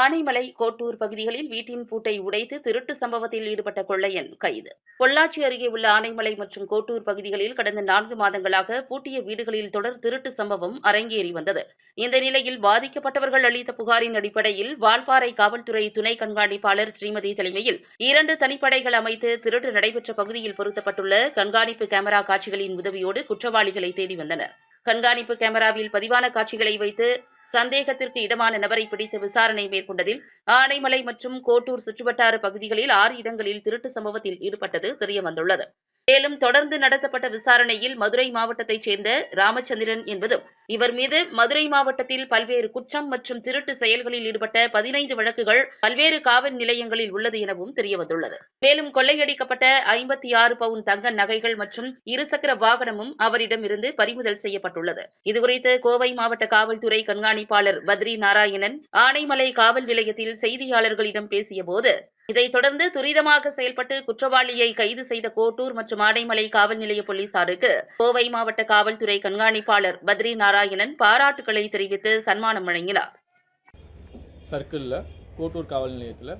ஆனைமலை கோட்டூர் பகுதிகளில் வீட்டின் பூட்டை உடைத்து திருட்டு சம்பவத்தில் ஈடுபட்ட கொள்ளையன் கைது. பொள்ளாச்சி அருகே உள்ள ஆனைமலை மற்றும் கோட்டூர் பகுதிகளில் கடந்த நான்கு மாதங்களாக பூட்டிய வீடுகளில் தொடர் திருட்டு சம்பவம் அரங்கேறி வந்தது. இந்த நிலையில் பாதிக்கப்பட்டவர்கள் அளித்த புகாரின் அடிப்படையில் வால்பாறை காவல்துறை துணை கண்காணிப்பாளர் ஸ்ரீமதி தலைமையில் இரண்டு தனிப்படைகள் அமைத்து திருட்டு நடைபெற்ற பகுதியில் பொருத்தப்பட்டுள்ள கண்காணிப்பு கேமரா காட்சிகளின் உதவியோடு குற்றவாளிகளை தேடி வந்தனர். கண்காணிப்பு கேமராவில் பதிவான காட்சிகளை வைத்து சந்தேகத்திற்கு இடமான நபரை பிடித்து விசாரணை மேற்கொண்டதில் ஆனைமலை மற்றும் கோட்டூர் சுற்றுவட்டார பகுதிகளில் ஆறு இடங்களில் திருட்டு சம்பவத்தில் ஈடுபட்டது தெரியவந்துள்ளது மேலும் தொடர்ந்து நடத்தப்பட்ட விசாரணையில் மதுரை மாவட்டத்தைச் சேர்ந்த ராமச்சந்திரன் என்பதும் இவர் மீது மதுரை மாவட்டத்தில் பல்வேறு குற்றம் மற்றும் திருட்டு செயல்களில் ஈடுபட்ட பதினைந்து வழக்குகள் பல்வேறு காவல் நிலையங்களில் உள்ளது எனவும் தெரியவந்துள்ளது. மேலும் கொள்ளையடிக்கப்பட்ட ஐம்பத்தி ஆறு பவுன் தங்க நகைகள் மற்றும் இருசக்கர வாகனமும் அவரிடமிருந்து பறிமுதல் செய்யப்பட்டுள்ளது. இதுகுறித்து கோவை மாவட்ட காவல்துறை கண்காணிப்பாளர் பத்ரி நாராயணன் ஆனைமலை காவல் நிலையத்தில் செய்தியாளர்களிடம் பேசியபோது இதைத் தொடர்ந்து துரிதமாக செயல்பட்டு குற்றவாளியை கைது செய்த கோட்டூர் மற்றும் ஆனைமலை காவல் நிலைய போலீசாருக்கு கோவை மாவட்ட காவல்துறை கண்காணிப்பாளர் பத்ரி நாராயணன் பாராட்டுகளை தெரிவித்து சன்மானம் வழங்கினார். சர்க்கிளில் கோட்டூர் காவல் நிலையத்தில்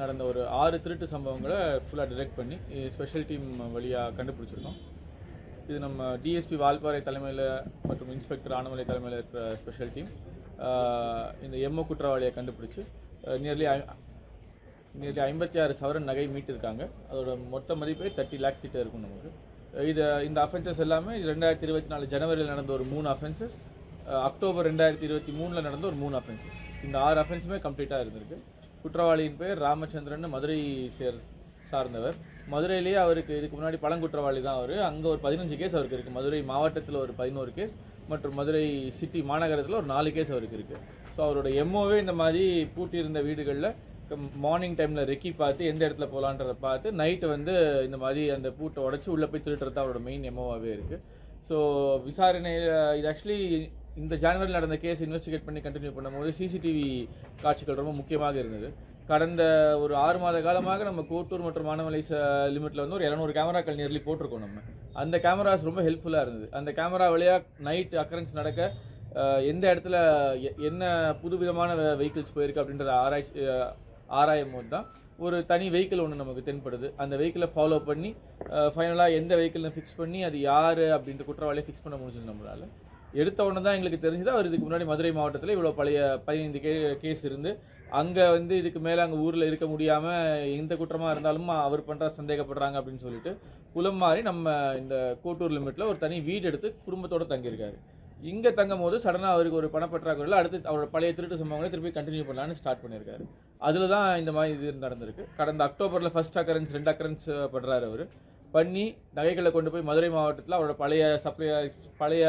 நடந்த ஒரு ஆறு திருட்டு சம்பவங்களை ஃபுல்லாக டிடெக்ட் பண்ணி ஸ்பெஷல் டீம் வழியாக கண்டுபிடிச்சிருக்கோம். இது நம்ம டிஎஸ்பி வால்பாறை தலைமையில் மற்றும் இன்ஸ்பெக்டர் ஆனமலை தலைமையில் இருக்கிற ஸ்பெஷல் டீம் இந்த எம்ஓ குற்றவாளியை கண்டுபிடிச்சி நியர்லி நியர்லி ஐம்பத்தி ஆறு சவரன் நகை மீட்டிருக்காங்க. அதோட மொத்த மதிப்பே தேர்ட்டி லேக்ஸ் கிட்ட இருக்கும் நமக்கு. இது இந்த அஃபென்சஸ் எல்லாமே ரெண்டாயிரத்தி இருபத்தி நாலு ஜனவரியில் நடந்த ஒரு மூணு அஃபென்சஸ் அக்டோபர் ரெண்டாயிரத்தி இருபத்தி மூணில் நடந்த ஒரு மூணு அஃபென்சஸ் இந்த ஆறு அஃபென்ஸுமே கம்ப்ளீட்டாக இருந்திருக்கு. குற்றவாளியின் பேர் ராமச்சந்திரன் மதுரை சேர் சார்ந்தவர். மதுரையிலேயே அவருக்கு இதுக்கு முன்னாடி பழங்குற்றவாளி தான் அவர். அங்கே ஒரு பதினஞ்சு கேஸ் அவருக்கு இருக்குது மதுரை மாவட்டத்தில் ஒரு பதினோரு கேஸ் மற்றும் மதுரை சிட்டி மாநகரத்தில் ஒரு நாலு கேஸ் அவருக்கு இருக்குது ஸோ அவரோட எம்ஓவே இந்த மாதிரி பூட்டியிருந்த வீடுகளில் மார்னிங் டைமில் ரெக்கி பார்த்து எந்த இடத்துல போகலான்றதை பார்த்து நைட்டு வந்து இந்த மாதிரி அந்த பூட்டை உடச்சி உள்ளே போய் திருட்டுறது அவரோட மெயின் எமோவாகவே இருக்குது ஸோ விசாரணை இது ஆக்சுவலி இந்த ஜனவரியில் நடந்த கேஸ் இன்வெஸ்டிகேட் பண்ணி கண்டினியூ பண்ணும்போது சிசிடிவி காட்சிகள் ரொம்ப முக்கியமாக இருந்தது. கடந்த ஒரு ஆறு மாத காலமாக நம்ம கோட்டூர் மற்றும் மானமலை லிமிட்டில் வந்து ஒரு இரநூறு கேமராக்கள் நியர்லி போட்டிருக்கோம் நம்ம. அந்த கேமராஸ் ரொம்ப ஹெல்ப்ஃபுல்லாக இருந்தது. அந்த கேமரா வழியாக நைட் அக்கரன்ஸ் நடக்க எந்த இடத்துல என்ன புதுவிதமான வெஹிக்கிள்ஸ் போயிருக்கு அப்படின்றத ஆராய்ச்சி ஆராயும் போது தான் ஒரு தனி வெஹிக்கிள் ஒன்று நமக்கு தென்படுது. அந்த வெஹிக்கிளை ஃபாலோ பண்ணி ஃபைனலாக எந்த வெஹிக்கிள்னு ஃபிக்ஸ் பண்ணி அது யார் அப்படின்ற குற்றவாளியை ஃபிக்ஸ் பண்ண முடிஞ்சது நம்மளால். எடுத்த உடனே தான் எங்களுக்கு தெரிஞ்சது அவர் இதுக்கு முன்னாடி மதுரை மாவட்டத்தில் இவ்வளோ பழைய பதினைந்து கே கேஸ் இருந்து அங்கே வந்து இதுக்கு மேலே அங்கே ஊரில் இருக்க முடியாமல் எந்த குற்றமாக இருந்தாலும் அவர் பண்ணுறா சந்தேகப்படுறாங்க அப்படின்னு சொல்லிட்டு புலம் மாறி நம்ம இந்த கோட்டூர் லிமிட்டில் ஒரு தனி வீடு எடுத்து குடும்பத்தோடு தங்கியிருக்காரு. இங்கே தங்கும் போது சடனாக அவருக்கு ஒரு பணப்பற்றாக்குறையில் அடுத்து அவரோட பழைய திருட்டு சம்பவங்களை திருப்பி கண்டினியூ பண்ணலான்னு ஸ்டார்ட் பண்ணியிருக்காரு. அதில் தான் இந்த மாதிரி இது நடந்திருக்கு. கடந்த அக்டோபரில் ஃபர்ஸ்ட் அக்கரன்ஸ் ரெண்டு அக்கரன்ஸ் பண்ணுறாரு அவர். பண்ணி நகைகளை கொண்டு போய் மதுரை மாவட்டத்தில் அவரோட பழைய சப்ளை பழைய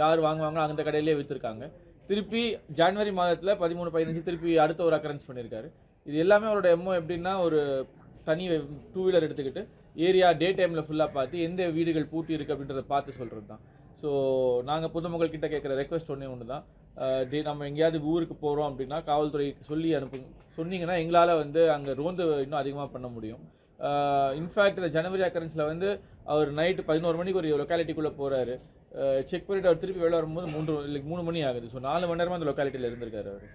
யார் வாங்குவாங்களோ அந்த கடையிலே விற்றுருக்காங்க திருப்பி ஜான்வரி மாதத்தில் பதிமூணு பதினஞ்சு திருப்பி அடுத்த ஒரு அக்கரன்ஸ் பண்ணியிருக்காரு. இது எல்லாமே அவரோட எம்ஓ எப்படின்னா ஒரு தனி டூ வீலர் எடுத்துக்கிட்டு ஏரியா டே டைமில் ஃபுல்லாக பார்த்து எந்த வீடுகள் பூட்டி இருக்குது அப்படின்றத பார்த்து சொல்கிறது தான் ஸோ நாங்கள் பொதுமக்கள் கிட்ட கேட்குற ரெக்வஸ்ட் ஒன்றே ஒன்று தான் டே நம்ம எங்கேயாவது ஊருக்கு போகிறோம் அப்படின்னா காவல்துறைக்கு சொல்லி அனுப்புங்க சொன்னீங்கன்னா எங்களால் வந்து அங்கே ரோந்து இன்னும் அதிகமாக பண்ண முடியும். இன்ஃபேக்ட் இந்த ஜனவரி அக்கரன்ஸில் வந்து அவர் நைட்டு பதினோரு மணிக்கு ஒரு லொக்காலிட்டிக்குள்ளே போகிறாரு செக் பண்ணிட்டு அவர் திருப்பி வெளில வரும்போது மூன்று இல்லை மூணு மணி ஆகுது. ஸோ நாலு மணி நேரமாக அந்த லொக்காலிட்டியில் இருந்திருக்காரு அவர்.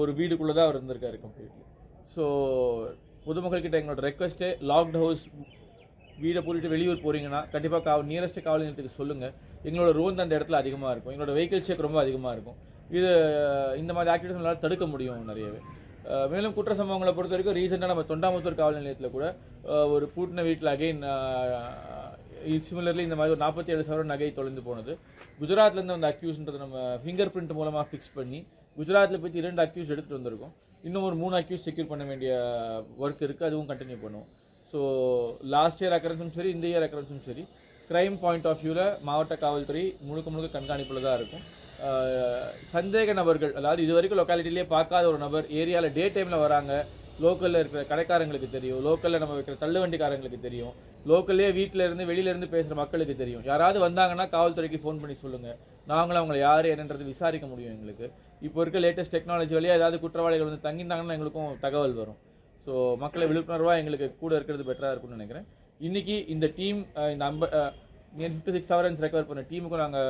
ஒரு வீடுக்குள்ளே தான் அவர் இருந்திருக்காரு கம்ப்ளீட்லி ஸோ பொதுமக்கள்கிட்ட எங்களோட ரெக்வஸ்ட்டே லாக்ட் ஹவுஸ் வீடை பூட்டிட்டு வெளியூர் போகிறீங்கன்னா கண்டிப்பாக காவல் நியரஸ்ட் காவல் நிலையத்துக்கு சொல்லுங்கள் எங்களோட ரோந்து அந்த இடத்துல அதிகமாக இருக்கும். எங்களோட வெஹிக்கிள் செக் ரொம்ப அதிகமாக இருக்கும். இது இந்த மாதிரி ஆக்டிவிட்டிஸ் நம்மளால் தடுக்க முடியும் நிறையவே. மேலும் குற்ற சம்பவங்களை பொறுத்த வரைக்கும் ரீசெண்டாக நம்ம தொண்டாமுத்தூர் காவல் நிலையத்தில் கூட ஒரு பூட்டின வீட்டில் அகைன் சிமிலர்லி இந்த மாதிரி ஒரு நாற்பத்தி ஏழு சவரன் நகை தொலைந்து போனது. குஜராத்லேருந்து அந்த அக்யூஸ்ன்றது நம்ம ஃபிங்கர் பிரிண்ட் மூலமாக ஃபிக்ஸ் பண்ணி குஜராத்தில் போய் இரண்டு அக்யூஸ் எடுத்துகிட்டு வந்திருக்கோம். இன்னும் ஒரு மூணு அக்யூஸ் செக்யூர் பண்ண வேண்டிய ஒர்க் இருக்குது அதுவும் கண்டினியூ பண்ணுவோம். ஸோ லாஸ்ட் இயர் அக்கரன்ஸும் சரி இந்த இயர் அக்கரன்ஸும் சரி க்ரைம் பாயிண்ட் ஆஃப் வியூவில் மாவட்ட காவல்துறை முழுக்க முழுக்க கண்காணிப்பில் தான் இருக்கும் சந்தேக நபர்கள் அதாவது இது வரைக்கும் லொக்காலிட்டிலே பார்க்காத ஒரு நபர் ஏரியாவில் டே டைமில் வராங்க லோக்கலில் இருக்கிற கடைக்காரங்களுக்கு தெரியும் லோக்கலில் நம்ம வைக்கிற தள்ளுவண்டிக்காரங்களுக்கு தெரியும் லோக்கல்லே வீட்டில் இருந்து வெளியிலேருந்து பேசுகிற மக்களுக்கு தெரியும். யாராவது வந்தாங்கன்னா காவல்துறைக்கு ஃபோன் பண்ணி சொல்லுங்கள் நாங்களும் அவங்களை யார் என்னன்றது விசாரிக்க முடியும் எங்களுக்கு. இப்போ இருக்க லேட்டஸ்ட் டெக்னாலஜி வழியாக ஏதாவது குற்றவாளிகள் வந்து தங்கியிருந்தாங்கன்னா எங்களுக்கும் தகவல் வரும். ஸோ மக்களை விழிப்புணர்வாக எங்களுக்கு கூட இருக்கிறது பெட்டராக இருக்கும்னு நினைக்கிறேன். இன்றைக்கி இந்த டீம் இந்த அம்ப near fifty six hours recover பண்ண டீமுக்கும் நாங்கள்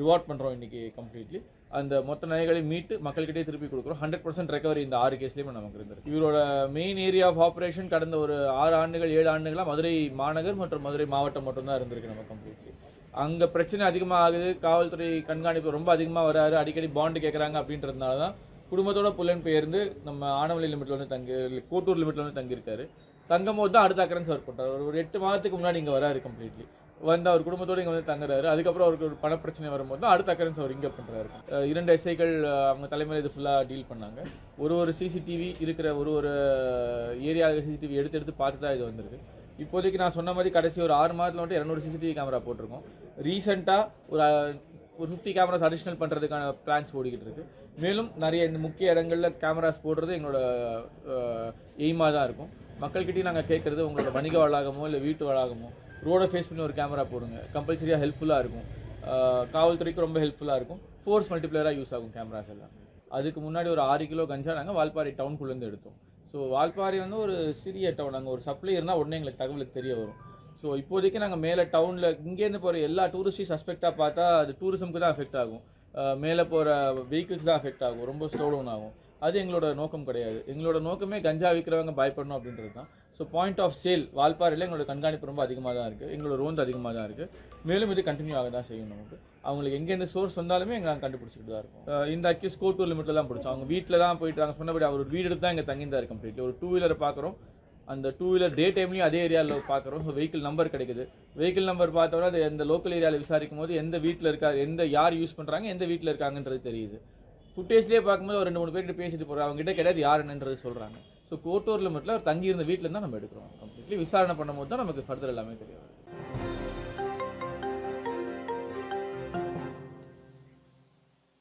ரிவார்ட் பண்ணுறோம் இன்றைக்கி கம்ப்ளீட்லி அந்த மொத்த நகைகளையும் மீட்டு மக்கள்கிட்டே திருப்பி கொடுக்குறோம். ஹண்ட்ரட் பர்சன்ட் ரெக்கவரி இந்த ஆறு கேஸ்லேயுமே நமக்கு இருந்திருக்கு. இவரோட மெயின் ஏரியா ஆஃப் ஆப்ரேஷன் கடந்த ஒரு ஆறு ஆண்டுகள் ஏழு ஆண்டுகளாக மதுரை மாநகர் மற்றும் மதுரை மாவட்டம் மட்டும்தான் இருந்திருக்கு நம்ம கம்ப்ளீட்லி அங்கே பிரச்சனை அதிகமாக ஆகுது. காவல்துறை கண்காணிப்பு ரொம்ப அதிகமாக வராரு. அடிக்கடி பாண்டு கேட்குறாங்க அப்படின்றதுனால தான் குடும்பத்தோட புலன் பெயர்ந்து நம்ம ஆனமலை லிமிட்டில் வந்து தங்கி கோட்டூர் லிமிட்டில் வந்து தங்கியிருக்காரு. தங்கும் போது தான் அடுத்த அக்கரன்ஸ் ஒர்க் பண்ணுறாரு ஒரு எட்டு மாதத்துக்கு முன்னாடி இங்கே வராரு கம்ப்ளீட்லி வந்து அவர் குடும்பத்தோடு இங்கே வந்து தங்குறாரு. அதுக்கப்புறம் அவருக்கு ஒரு பணப்பிரச்சனை வரும்போது தான் அடுத்த அக்கரன்ஸ் அவர் இங்கே பண்ணுறாரு இரண்டு எஸ்ஐகள் அவங்க தலைமையில் இது ஃபுல்லாக டீல் பண்ணாங்க. ஒரு ஒரு சிசிடிவி இருக்கிற ஒரு ஒரு ஏரியாவில் சிசிடிவி எடுத்து எடுத்து பார்த்து தான் இது வந்திருக்கு. இப்போதைக்கு நான் சொன்ன மாதிரி கடைசி ஒரு ஆறு மாதத்தில் மட்டும் இரநூறு சிசிடிவி கேமரா போட்டிருக்கோம். ரீசெண்டாக ஒரு ஒரு ஃபிஃப்டி கேமராஸ் அடிஷ்னல் பண்ணுறதுக்கான பிளான்ஸ் ஓடிக்கிட்டு இருக்கு. மேலும் நிறைய இந்த முக்கிய இடங்களில் கேமராஸ் போடுறது எங்களோட எய்மாக தான் இருக்கும். மக்கள்கிட்டையும் நாங்கள் கேட்குறது உங்களோட வணிக வளாகமோ இல்லை வீட்டு வளாகமோ ரோடை ஃபேஸ் பண்ணி ஒரு கேமரா போடுங்க. கம்பல்சரியாக ஹெல்ப்ஃபுல்லாக இருக்கும். காவல்துறைக்கு ரொம்ப ஹெல்ப்ஃபுல்லாக இருக்கும். ஃபோர்ஸ் மல்டிப்ளேயராக யூஸ் ஆகும் கேமராஸ் எல்லாம். அதுக்கு முன்னாடி ஒரு ஆறு கிலோ கஞ்சா நாங்கள் வால்பாறை டவுனுக்குள்ளேருந்து எடுத்தோம். ஸோ வால்பாறை வந்து ஒரு சிறிய டவுன் அங்கே ஒரு சப்ளை இருந்தால் உடனே எங்களுக்கு தகவலுக்கு தெரிய வரும். ஸோ இப்போதைக்கு நாங்கள் மேலே டவுனில் இங்கேருந்து போகிற எல்லா டூரிஸ்டையும் சஸ்பெக்டாக பார்த்தா அது டூரிசம்க்கு தான் அஃபெக்ட் ஆகும். மேலே போகிற வெஹிக்கிள்ஸ் தான் அஃபெக்ட் ஆகும். ரொம்ப ஸ்லோடவுன் ஆகும். அது எங்களோட நோக்கம் கிடையாது. எங்களோட நோக்கமே கஞ்சா விற்கிறவங்க பயப்படணும் அப்படின்றது தான். ஸோ பாயிண்ட் ஆஃப் சேல் வால்பாறையில் எங்களோட கண்காணிப்பு ரொம்ப அதிகமாக தான் இருக்குது எங்களோட ரோந்து அதிகமாக தான் இருக்குது மேலும் இது கண்டினியூ ஆக தான் செய்யும் நமக்கு. அவங்களுக்கு எங்கேருந்து சோர்ஸ் வந்தாலுமே எங்களை நாங்கள் கண்டுபிடிச்சிட்டு தான் இருக்கும். இந்த அக்யூஸ் கோட்டூர் லிமிட்டில் தான் பிடிச்சோம். அவங்க வீட்டில் தான் போயிட்டு நாங்கள் சொன்னபடி அவர் வீடு எடுத்து தான் இங்கே தங்கியிருந்தார் கம்ப்ளீட்லி ஒரு டூ வீலர் பார்க்குறோம் அந்த டூ வீலர் டே டைம்லையும் அதே ஏரியாவில் பார்க்குறோம் ஸோ வெஹிக்கிள் நம்பர் கிடைக்குது. வெஹிக்கிள் நம்பர் பார்த்தோன்னா அது எந்த லோக்கல் ஏரியாவில் விசாரிக்கும் போது எந்த வீட்டில் இருக்கார் எந்த யார் யூஸ் பண்ணுறாங்க எந்த வீட்டில் இருக்காங்கன்றது தெரியுது. ஃபுட்டேஜ்லேயே பார்க்கும்போது ஒரு ரெண்டு மூணு பேர்கிட்ட பேசிட்டு போகிறாங்க அவங்க கிட்டே கிடையாது யார் என்னன்றது சொல்கிறாங்க ஸோ கோட்டூரில் மட்டும் அவர் தங்கியிருந்த வீட்டில் தான் நம்ம எடுக்கிறோம். கம்ப்ளீட்லி விசாரணை பண்ணும்போது தான் நமக்கு ஃபர்தர் எல்லாமே தெரியும்.